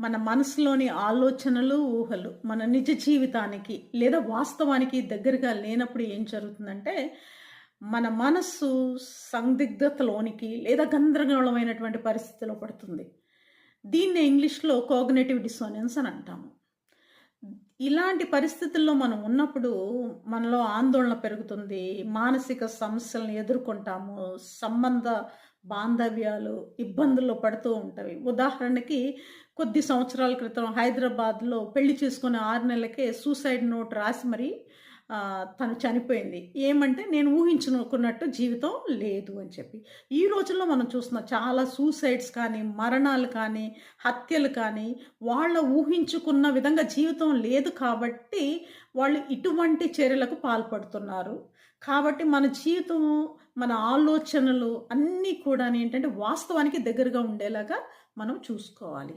మన మనసులోని ఆలోచనలు ఊహలు మన నిజ జీవితానికి లేదా వాస్తవానికి దగ్గరగా లేనప్పుడు ఏం జరుగుతుందంటే మన మనస్సు సందిగ్ధతలోనికి లేదా గందరగోళమైనటువంటి పరిస్థితిలో పడుతుంది. దీన్నే ఇంగ్లీష్లో కోగ్నేటివ్ డిసోనెన్స్ అని అంటాము. ఇలాంటి పరిస్థితుల్లో మనం ఉన్నప్పుడు మనలో ఆందోళన పెరుగుతుంది మానసిక సమస్యలను ఎదుర్కొంటాము సంబంధ బాంధవ్యాలు ఇబ్బందుల్లో పడుతూ ఉంటాయి. ఉదాహరణకి కొద్ది సంవత్సరాల క్రితం హైదరాబాద్లో పెళ్ళి చేసుకునే ఆరు నెలలకే సూసైడ్ నోట్ రాసి మరి తను చనిపోయింది. ఏమంటే నేను ఊహించుకున్నట్టు జీవితం లేదు అని చెప్పి. ఈ రోజుల్లో మనం చూస్తున్నాం చాలా సూసైడ్స్ కానీ మరణాలు కానీ హత్యలు కానీ వాళ్ళ ఊహించుకున్న విధంగా జీవితం లేదు కాబట్టి వాళ్ళు ఇటువంటి చర్యలకు పాల్పడుతున్నారు. కాబట్టి మన జీవితం మన ఆలోచనలు అన్నీ కూడా ఏంటంటే వాస్తవానికి దగ్గరగా ఉండేలాగా మనం చూసుకోవాలి.